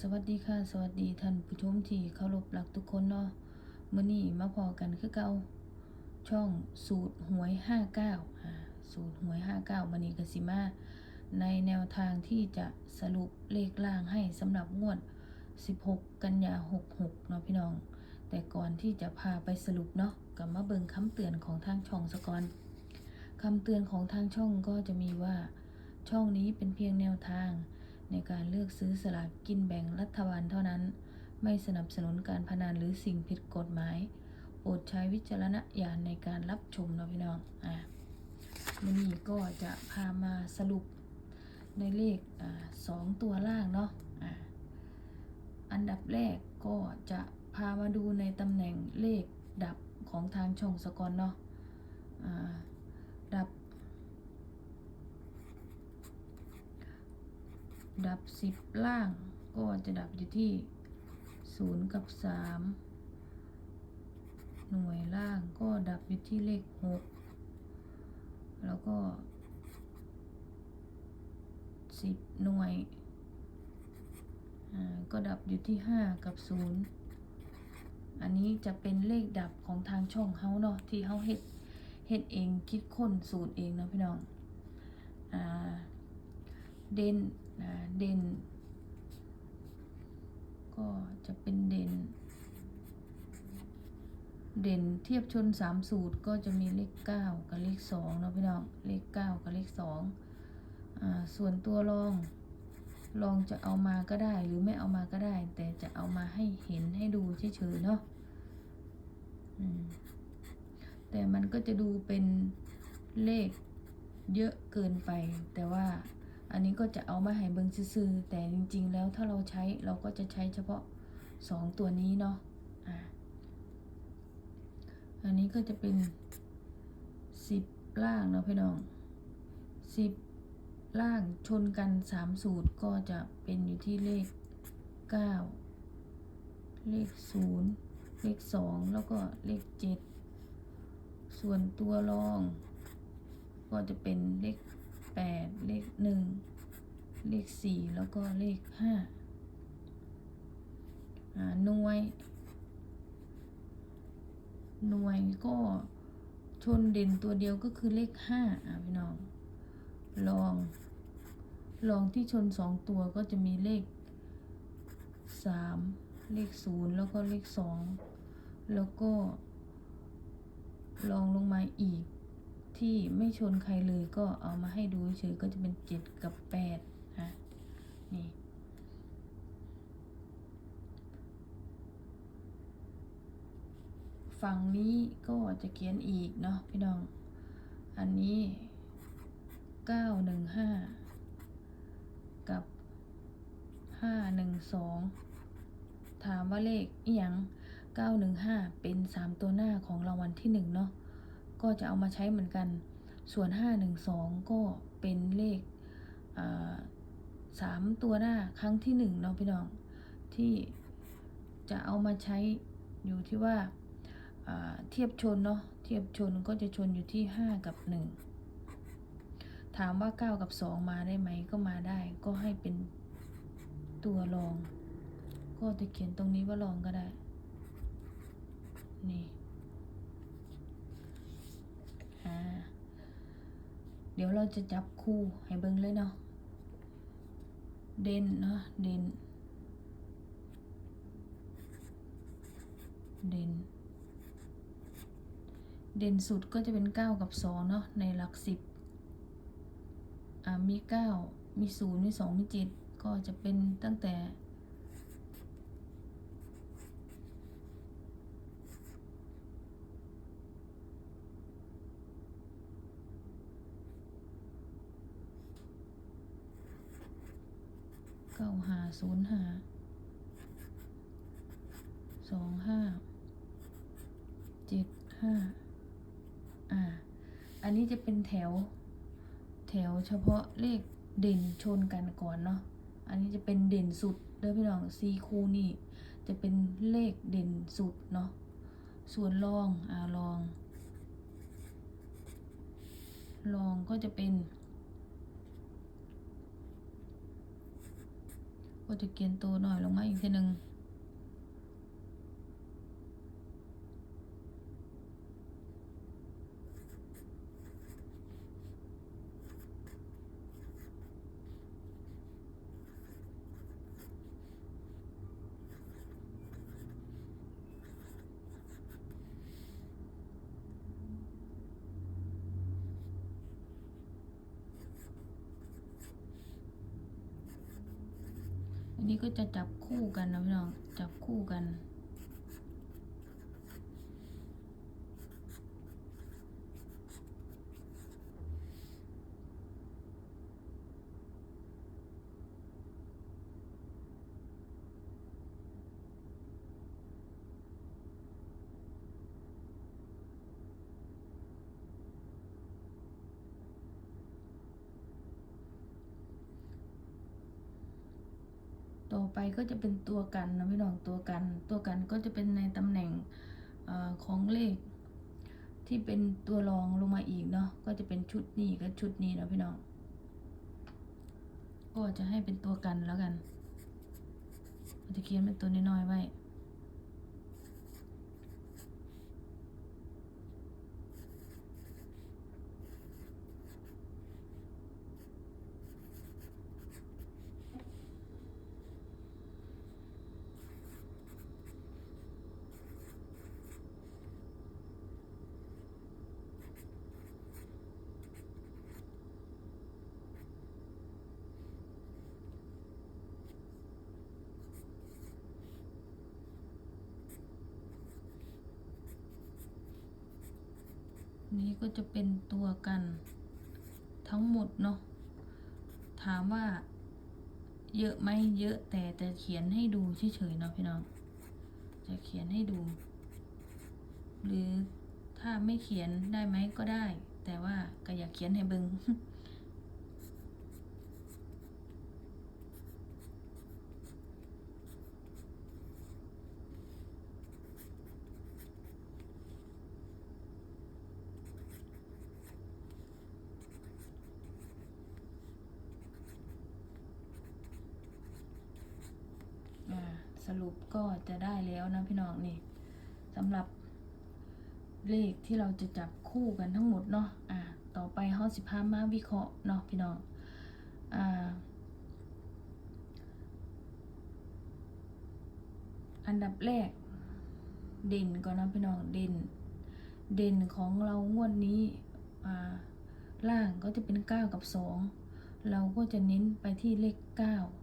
สวัสดีค่ะ สวัสดีท่านผู้ชมที่เคารพรักทุกคนเนาะมื้อนี้มาพอกันคือเก่าช่องสูตรหวย 59อ่าสูตรหวย 59มื้อนี้ก็สิมาในแนวทางที่จะสรุปเลขล่างให้สำหรับงวด 16 กันยา 66 เนาะพี่น้อง แต่ก่อนที่จะพาไปสรุปเนาะก็มาเบิ่งคำเตือนของทางช่องซะก่อนคำเตือนของทางช่องก็จะมีว่าช่องนี้เป็นเพียงแนวทาง ในการเลือกซื้อสลากกินแบ่งรัฐบาลเท่านั้น ไม่สนับสนุนการพนันหรือสิ่งผิดกฎหมาย โปรดใช้วิจารณญาณในการรับชมเนาะพี่น้อง อะวันนี้ก็จะพามาสรุปในเลขอ่าสองตัวล่างเนาะ อะอันดับแรกก็จะพามาดูในตำแหน่งเลขดับของทางช่องสกอนเนาะ อ่า ดับ ดับสิบล่างก็จะดับอยู่ที่ศูนย์กับสามหน่วยล่างก็ดับอยู่ที่เลขหกแล้วก็สิบหน่วยก็ดับอยู่ที่ห้ากับศูนย์อันนี้จะเป็นเลขดับของทางช่องเฮาเนาะที่เฮาเฮ็ดเฮ็ดเองคิดค้นสูตรเองเนาะพี่น้อง อ่า เด่น นะเด่น ก็จะเป็นเด่น เด่นเทียบชนสามสูตรก็จะมีเลขเก้ากับเลขสองเนาะพี่น้องเลขเก้ากับเลขสองส่วนตัวรองรองจะเอามาก็ได้หรือไม่เอามาก็ได้ แต่จะเอามาให้เห็นให้ดูเฉยๆเนาะแต่มันก็จะดูเป็นเลขเยอะเกินไป แต่ว่า อันนี้ก็จะเอามาให้เบิงซื่อแต่จริง ๆ แล้วถ้าเราใช้เราก็จะใช้เฉพาะสองตัวนี้เนาะอ่าอันนี้ก็จะเป็นสิบล่างเนาะพี่น้องสิบล่างชนกันสามสูตรก็จะเป็นอยู่ที่เลขเก้าเลขศูนย์เลขสองแล้วก็เลขเจ็ดส่วนตัวรอง ก็จะเป็นเลข แปดเลขหนึ่งเลขสี่แล้วก็เลขห้าหน่วย หน่วยก็ชนเด่นตัวเดียวก็คือเลขห้าอ่าพี่น้องลองลองที่ชนสองตัวก็จะมีเลขสามเลขศูนย์แล้วก็เลขสองแล้วก็ลองลงมาอีก ที่ไม่ชนใครเลยก็เอามาให้ดูเฉยก็จะเป็นเจ็ดกับแปดฮะนี่ฝั่งนี้ก็จะเขียนอีกเนาะพี่น้อง อันนี้เก้าหนึ่งห้ากับห้าหนึ่งสองถามว่าเลขอีหยังเก้าหนึ่งห้าเป็นสามตัวหน้าของรางวัลที่หนึ่งเนาะ ก็จะเอามาใช้เหมือนกัน ส่วน 512 ก็เป็นเลขสามตัวหน้าครั้งที่หนึ่งเนาะพี่น้องที่จะเอามาใช้อยู่ที่ว่าเทียบชนเนาะเทียบชนก็จะชนอยู่ที่ 5 กับ 1 ถามว่า 9 กับ 2 มาได้ไหมก็มาได้ ก็ให้เป็นตัวรอง ก็จะเขียนตรงนี้ว่ารองก็ได้ นี่ อ่าเดี๋ยวเราจะจับคู่ให้เบิ่งเลยเนาะเด่นเนาะเด่นเด่นเด่นสุดก็จะเป็นเก้ากับสองเนาะในหลักสิบอ่ามีเก้ามีศูนย์มีสองมีเจ็ดก็จะเป็นตั้งแต่ เก้าห้าศูนย์ห้าสองห้าเจ็ดห้าอ่า อันนี้จะเป็นแถว แถวเฉพาะเลขเด่นชนกันก่อนเนาะ อันนี้จะเป็นเด่นสุดเด้อพี่น้องซีคูนี่ จะเป็นเลขเด่นสุดเนาะ ส่วนรอง อ่ารอง รองก็จะเป็น ก็จะเกียนตัวหน่อยลงมาอีกทีหนึ่ง อันนี้ก็จะจับคู่กันนะพี่น้อง จับคู่กัน ต่อไปก็จะเป็นตัวกันนะพี่น้องตัวกัน ตัวกันก็จะเป็นในตำแหน่งอของเลข ที่เป็นตัวรองลงมาอีกเนาะก็จะเป็นชุดนี้กับชุดนี้นะพี่น้องก็จะให้เป็นตัวกันแล้วกันจะเขียนเป็นตัวน้อยๆไว้ นี้ก็จะเป็นตัวกัน ทั้งหมดเนาะถามว่า เยอะไหมเยอะแต่จะเขียนให้ดูเฉยๆเนาะพี่น้อง จะเขียนให้ดู หรือถ้าไม่เขียนได้ไหมก็ได้ แต่ว่าก็อยากเขียนให้เบิง อ่าสรุป ก็จะได้แล้วนะพี่น้องนี่สำหรับเลขที่เราจะจับคู่กันทั้งหมดเนาะอ่าต่อไปเฮาสิพามาวิเคราะห์เนาะพี่น้องอ่าอันดับแรก เด่นก่อนนะพี่น้องเด่น เด่นของเรางวดนี้อ่าล่างก็จะเป็น 9 กับ 2 เราก็จะเน้นไปที่เลข 9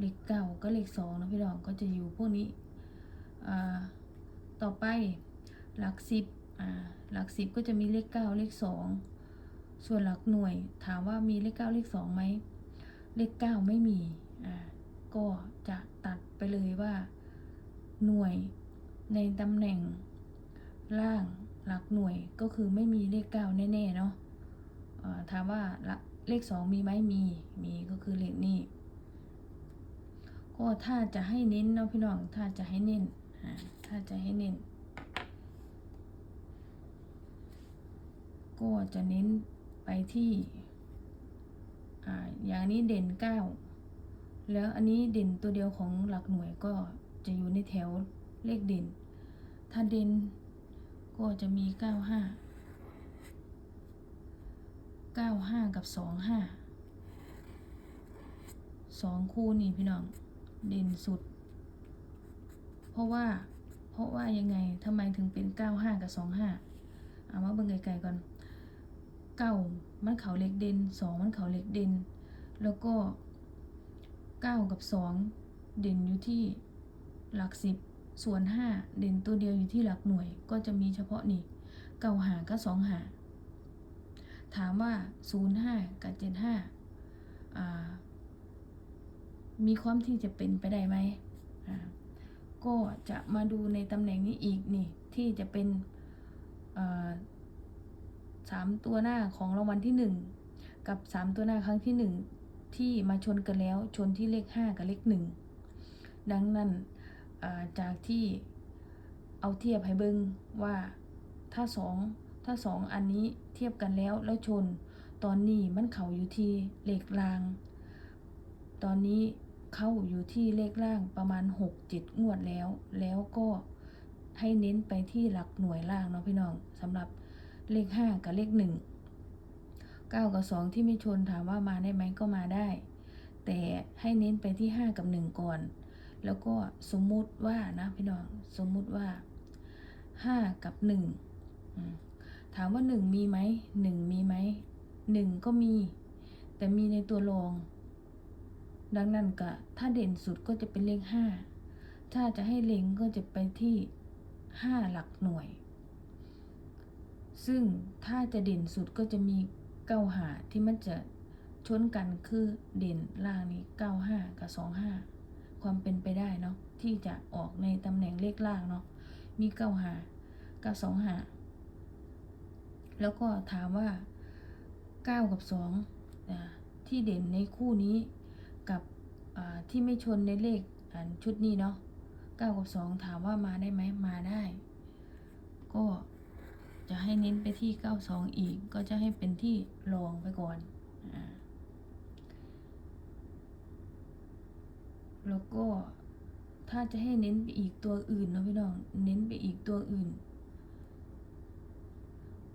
เลขเก้าก็เลขสองนะพี่น้องก็จะอยู่พวกนี้ต่อไปหลักสิบหลักสิบก็จะมีเลขเก้าเลขสองส่วนหลักหน่วยถามว่ามีเลขเก้าเลขสองไหมเลขเก้าไม่มีก็จะตัดไปเลยว่า หน่วยในตำแหน่งล่างหลักหน่วยก็คือไม่มีเลขเก้าแน่ๆเนาะถามว่าเลขสองมีไหมมีมีก็คือเลขนี้ ก็ถ้าจะให้เน้นเนาะพี่น้อง ถ้าจะให้เน้นอ่าถ้าจะให้เน้น ก็จะเน้นไปที่อ่าอย่างนี้เด่นเก้าแล้วอันนี้เด่นตัวเดียวของหลักหน่วยก็จะอยู่ในแถวเลขเด่น ถ้าเด่นก็จะมีเก้าห้าเก้าห้ากับสองห้าสองคู่นี่พี่น้อง เด่นสุด เพราะว่า เพราะว่ายังไงทำไมถึงเป็นเก้าห้ากับสองห้าเอามาเบิ่งไกลๆก่อนเก้ามันเขาเล็กเด่นสองมันเขาเล็กเด่นแล้วก็เก้ากับสองเด่นอยู่ที่หลักสิบส่วนห้าเด่นตัวเดียวอยู่ที่หลักหน่วย ก็จะมีเฉพาะนี่เก้าหากับสองหาถามว่าศูนย์ห้ากับเจ็ดห้าอ่า มีความที่จะเป็นไปได้ไหมก็จะมาดูในตำแหน่งนี้อีกนี่ที่จะเป็นสามตัวหน้าของรางวัลที่หนึ่งกับสามตัวหน้าครั้งที่หนึ่งที่มาชนกันแล้วชนที่เลขห้ากับเลขหนึ่งดังนั้นาจากที่เอาเทียบให้เบิงว่าถ้าสองถ้าสองอันนี้เทียบกันแล้วแล้วชน ตอนนี้มันเข่าอยู่ที่เลขราง ตอนนี้ เข้าอยู่ที่เลขล่างประมาณหกเจ็ดงวดแล้ว แล้วก็ให้เน้นไปที่หลักหน่วยล่างเนาะพี่น้องสำหรับเลขห้ากับเลขหนึ่งเก้ากับสองที่ไม่ชนถามว่ามาได้ไหมก็มาได้ แต่ให้เน้นไปที่ห้ากับหนึ่งก่อน แล้วก็สมมุติว่านะพี่น้องสมมุติว่าห้ากับหนึ่งถามว่าหนึ่งมีไหมหนึ่งมีไหมหนึ่งก็มี แต่มีในตัวรอง ดังนั้นก็ถ้าเด่นสุดก็จะเป็นเลขห้าถ้าจะให้เล็งก็จะไปที่ห้าหลักหน่วย ซึ่งถ้าจะเด่นสุดก็จะมีเก้าหาที่มันจะชนกันคือเด่นล่างนี้เก้าห้ากับสองห้าความเป็นไปได้เนาะที่จะออกในตำแหน่งเลขล่างเนาะมีเก้าหากับสองหาแล้วก็ถามว่าเก้ากับสองที่เด่นในคู่นี้ ที่ไม่ชนในเลขอันชุดนี้เนาะเก้ากับสองถามว่ามาได้ไหมมาได้ ก็จะให้เน้นไปที่เก้าสองอีก ก็จะให้เป็นที่รองไปก่อนอแล้วก็ถ้าจะให้เน้นไปอีกตัวอื่นเนาะพี่น้อง เน้นไปอีกตัวอื่น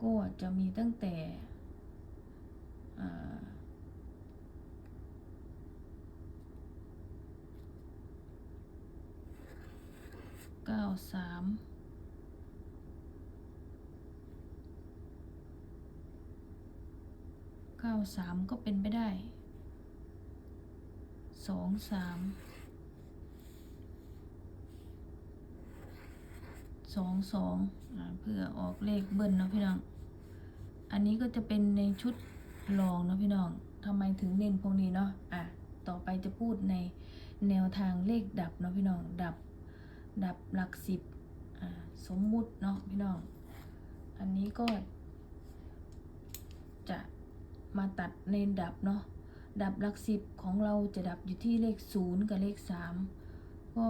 ก็จะมีตั้งแต่อ่า เก้าสามเก้าสามก็เป็นไปได้สองสามสองสองเพื่อออกเลขเบิ้ลนะพี่น้อง อันนี้ก็จะเป็นในชุดรองนะพี่น้องทำไมถึงเน้นพวกนี้เนาะอะต่อไปจะพูดในแนวทางเลขดับเนาะพี่น้องดับ ดับหลักสิบสมมุติเนาะพี่น้อง อันนี้ก็ จะมาตัดในดับเนาะ ดับหลักสิบของเราจะดับอยู่ที่เลขศูนย์กับเลขสามก็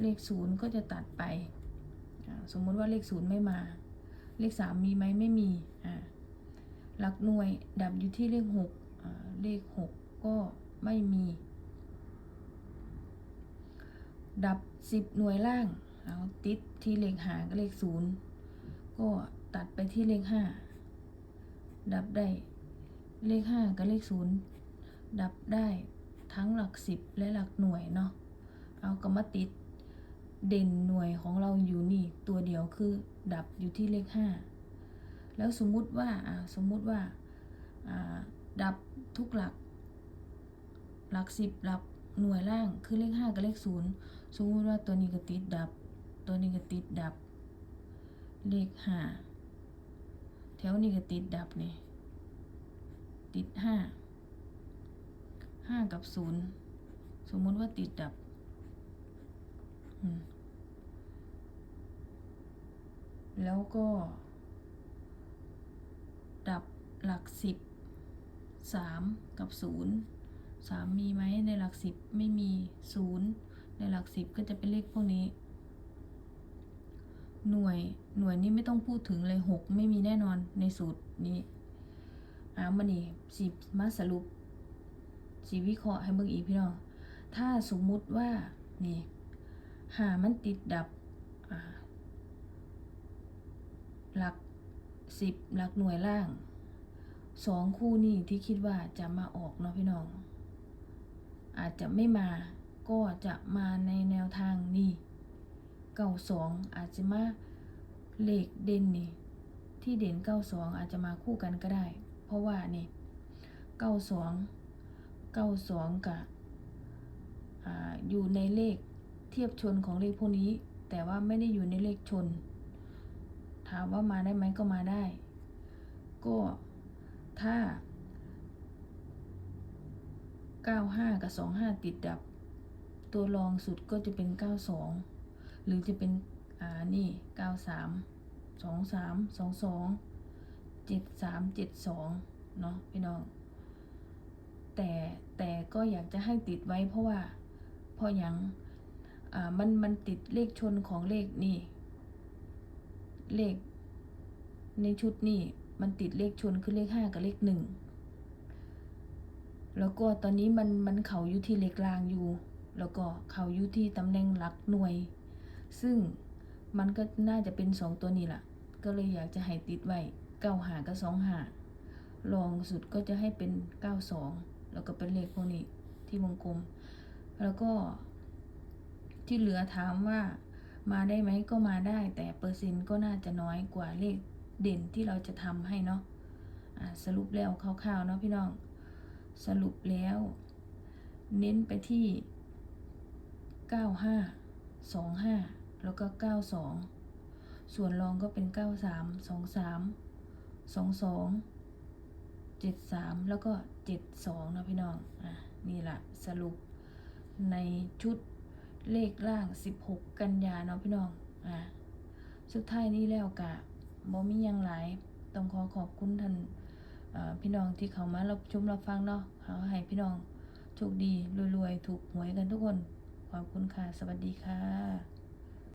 เลขศูนย์ก็จะตัดไป สมมุติว่าเลขศูนย์ไม่มา เลขสามมีไหมไม่มี อ่า หลักหน่วยดับอยู่ที่เลขหกเลขหกก็ไม่มี ดับสิบหน่วยล่าง เอาติดที่เลขหากับเลขศูนย์ก็ตัดไปที่เลขห้าดับได้เลขห้ากับเลขศูนย์ดับได้ทั้งหลักสิบและหลักหน่วยเนาะเอากรรมาติดเด่นหน่วยของเราอยู่นี่ตัวเดียวคือดับอยู่ที่เลขห้าแล้วสมมุติว่าสมมุติว่าอ่าดับทุกหลัก หลักสิบหลัก หน่วยล่างคือเลขห้ากับเลขศูนย์สมมติว่าตัวนี้ก็ติดดับ ตัวนี้ก็ติดดับ เลขห้าแถวนี้ก็ติดดับนี่ติดห้าห้ากับศูนย์สมมุติว่าติดดับแล้วก็ ดับหลักสิบสามกับศูนย์ สามมีไหมในหลักสิบไม่มีศูนย์ในหลักสิบก็จะเป็นเลขพวกนี้ หน่วยหน่วยนี้ไม่ต้องพูดถึงเลยหกไม่มีแน่นอนในสูตรนี้อามันนี่สีมาสรุปสีวิเคราะห์ให้เบิ่งอีกพี่น้อง ถ้าสมมุติว่า นี่ หามันติดดับ หลักสิบหลักหน่วยล่าง สองคู่นี่ที่คิดว่าจะมาออกเนาะพี่น้อง อาจจะไม่มา ก็จะมาในแนวทางนี่เก้าสองอาจจะมาเลขเด่นนี่ ที่เด่นเก้าสองอาจจะมาคู่กันก็ได้ เพราะว่านี่เก้าสองเก้าสองกับอ่าอยู่ในเลขเทียบชนของเลขพวกนี้ แต่ว่าไม่ได้อยู่ในเลขชน ถามว่ามาได้ไหมก็มาได้ ก็ถ้า 95 กับ 25 ติดดับ ตัวรองสุดก็จะเป็น 92 หรือจะเป็น อ่า นี่ 93 23 22 73 72 เนาะพี่น้อง แต่แต่ก็อยากจะให้ติดไว้เพราะว่าเพราะหยังอ่า มัน มันติดเลขชนของเลขนี่ เลข ในชุดนี่ มันติดเลขชนคือเลขห้ากับเลขหนึ่ง แล้วก็ตอนนี้มันมันเขาอยู่ที่เลขล่างอยู่ แล้วก็เขาอยู่ที่ตำแหน่งหลักหน่วย ซึ่งมันก็น่าจะเป็นสองตัวนี้ล่ะก็เลยอยากจะให้ติดไว้เก้าหากับสองหารองสุดก็จะให้เป็นเก้าสองแล้วก็เป็นเลขพวกนี้ที่วงกลม แล้วก็ที่เหลือถามว่ามาได้ไหมก็มาได้ แต่เปอร์เซ็นต์ก็น่าจะน้อยกว่าเลขเด่นที่เราจะทำให้เนาะะสรุปแล้วคร่าวๆเนาะพี่น้อง สรุปแล้ว เน้นไปที่ 95 25 แล้วก็ 92 ส่วนรองก็เป็น 93 23 22 73 แล้วก็ 72 นะพี่น้องอะนี่แหละสรุปในชุดเลขล่าง 16 กันยาเนาะพี่น้องอะสุดท้ายนี้แล้วกะบ่มียังหลายต้องขอขอบคุณท่าน พี่น้องที่เขามารับชมรับฟังเนาะขอให้พี่น้องโชคดีรวยๆ ถูกหวยกันทุกคน ขอบคุณค่ะ สวัสดีค่ะ